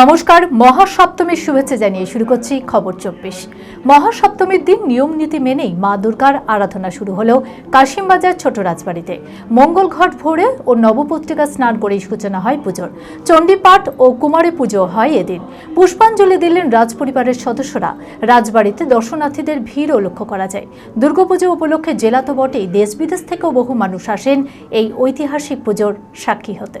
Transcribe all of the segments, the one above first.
নমস্কার, মহাসপ্তমীর শুভেচ্ছা জানিয়ে শুরু করছি খবর চব্বিশ। মহাসপ্তমীর দিন নিয়ম নীতি মেনেই মা দুর্গার আরাধনা শুরু হলো কাশিমবাজার ছোট রাজবাড়িতে। মঙ্গল ঘট ভোরে ও নবপত্রিকা স্নান করেই সূচনা হয় পুজোর। চণ্ডীপাঠ ও কুমারী পুজো হয় এদিন। পুষ্পাঞ্জলি দিলেন রাজপরিবারের সদস্যরা। রাজবাড়িতে দর্শনার্থীদের ভিড়ও লক্ষ্য করা যায়। দুর্গাপুজো উপলক্ষে জেলা তো বটেই, দেশ বিদেশ থেকেও বহু মানুষ আসেন এই ঐতিহাসিক পুজোর সাক্ষী হতে।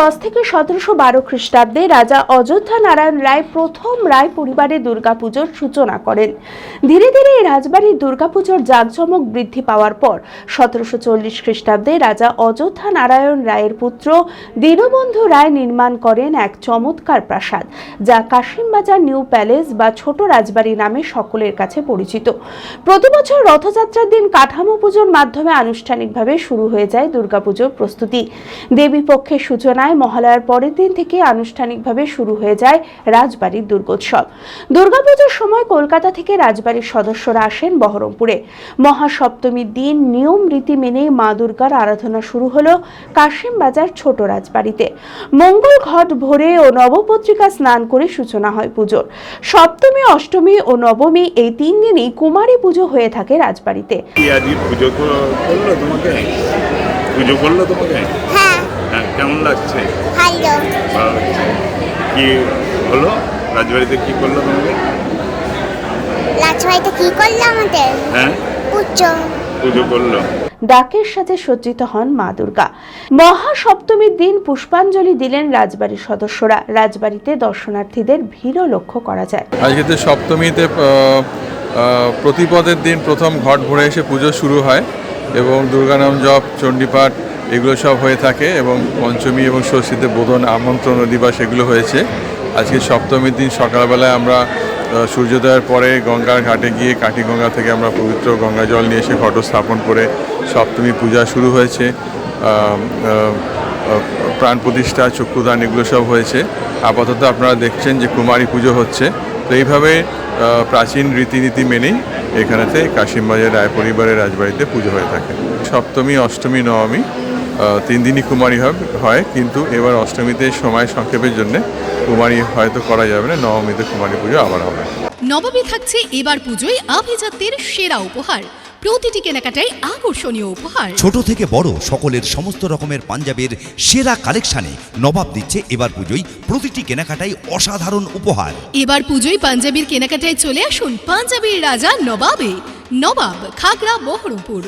দশ থেকে সতেরোশো বারো খ্রিস্টাব্দে রাজা অযোধ্যা নারায়ণ রায় প্রথম রায় পরিবারে দুর্গাপুজোর সূচনা করেন। ধীরে ধীরে এই রাজবাড়ির দুর্গাপুজোর জাঁকজমক বৃদ্ধি পাওয়ার পর সতেরোশো চল্লিশ খ্রিস্টাব্দে রাজা অযোধ্যা নারায়ণ রায়ের পুত্র দীনবন্ধু রায় নির্মাণ করেন এক চমৎকার প্রাসাদ, যা কাশিমবাজার নিউ প্যালেস বা ছোট রাজবাড়ি নামে সকলের কাছে পরিচিত। প্রতি বছর রথযাত্রার দিন কাঠামো পুজোর মাধ্যমে আনুষ্ঠানিকভাবে শুরু হয়ে যায় দুর্গাপুজোর প্রস্তুতি। দেবী পক্ষের সূচনায় মহালয়ার পরের দিন থেকে আনুষ্ঠানিকভাবে শুরু হয়ে যায় রাজবাড়ির দুর্গোৎসব। দুর্গাপুজোর সময় কলকাতা থেকে রাজবাড়ির সদস্যরা আসেন বহরমপুরে। মহাসপ্তমীর দিন নিয়ম রীতি মেনে মা দুর্গার আরাধনা শুরু হলো কাশিম বাজার ছোট রাজবাড়িতে। মঙ্গল ঘট ভোরে ও নবপত্রিকা স্নান করে সূচনা হয় পুজোর। সপ্তমী, অষ্টমী ও নবমী এই তিন দিনই কুমারী পুজো হয়ে থাকে রাজবাড়িতে। পুজো করল তোমাকে? পুজো করল তোমাকে? কেমন লাগছে? ভালো। কি হলো? রাজবাড়িতে কি করল তোমাকে? লাচবাড়িতে কি করল আমাদের? হ্যাঁ? পুজো। পুজো করল। ডাকের সাথে সজ্জিত হন মা দুর্গা। মহাসপ্তমীর দিন পুষ্পাঞ্জলি দিলেন রাজবাড়ির সদস্যরা। রাজবাড়িতে দর্শনার্থীদের ভিড়ও লক্ষ্য করা যায়। আজকে তো সপ্তমীতে আহ, আহ, প্রতিপদের দিন প্রথম ঘট ভরে এসে পুজো শুরু হয় এবং দুর্গানাম জপ চণ্ডীপাঠ এগুলো সব হয়ে থাকে এবং পঞ্চমী এবং ষষ্ঠীতে বোধন আমন্ত্রণ দিবস এগুলো হয়েছে। আজকে সপ্তমীর দিন সকালবেলায় আমরা সূর্যোদয়ের পরে গঙ্গার ঘাটে গিয়ে কাঠিগঙ্গা থেকে আমরা পবিত্র গঙ্গা জল নিয়ে এসে ঘট স্থাপন করে সপ্তমী পূজা শুরু হয়েছে। প্রাণ প্রতিষ্ঠা, চক্ষুদান এগুলো সব হয়েছে। আপাতত আপনারা দেখছেন যে কুমারী পুজো হচ্ছে। তো এইভাবে প্রাচীন রীতিনীতি মেনেই এখানেতে কাশিমবাজার রায় পরিবারের রাজবাড়িতে পুজো হয়ে থাকে। সপ্তমী, অষ্টমী, নবমী তিন দিনই কুমারী হবে- হয় কিন্তু এবার অষ্টমীতে সময় সংক্ষেপের জন্য কুমারী হয়তো করা যাবে না নবমীতে কুমারী পুজো আবার হবে। নবমী থাকছে এবার পুজোয় আভিজাত্যের সেরা উপহার। প্রতিটি কেনাকাটায় আকর্ষণীয় উপহার। ছোট থেকে বড় সকলের সমস্ত রকমের পাঞ্জাবের সেরা কালেকশানে নবাব দিচ্ছে এবার পুজোয় প্রতিটি কেনাকাটায় অসাধারণ উপহার। এবার পুজোয় পাঞ্জাবির কেনাকাটায় চলে আসুন পাঞ্জাবির রাজা নবাবে। নবাব খাগড়া বহরমপুর।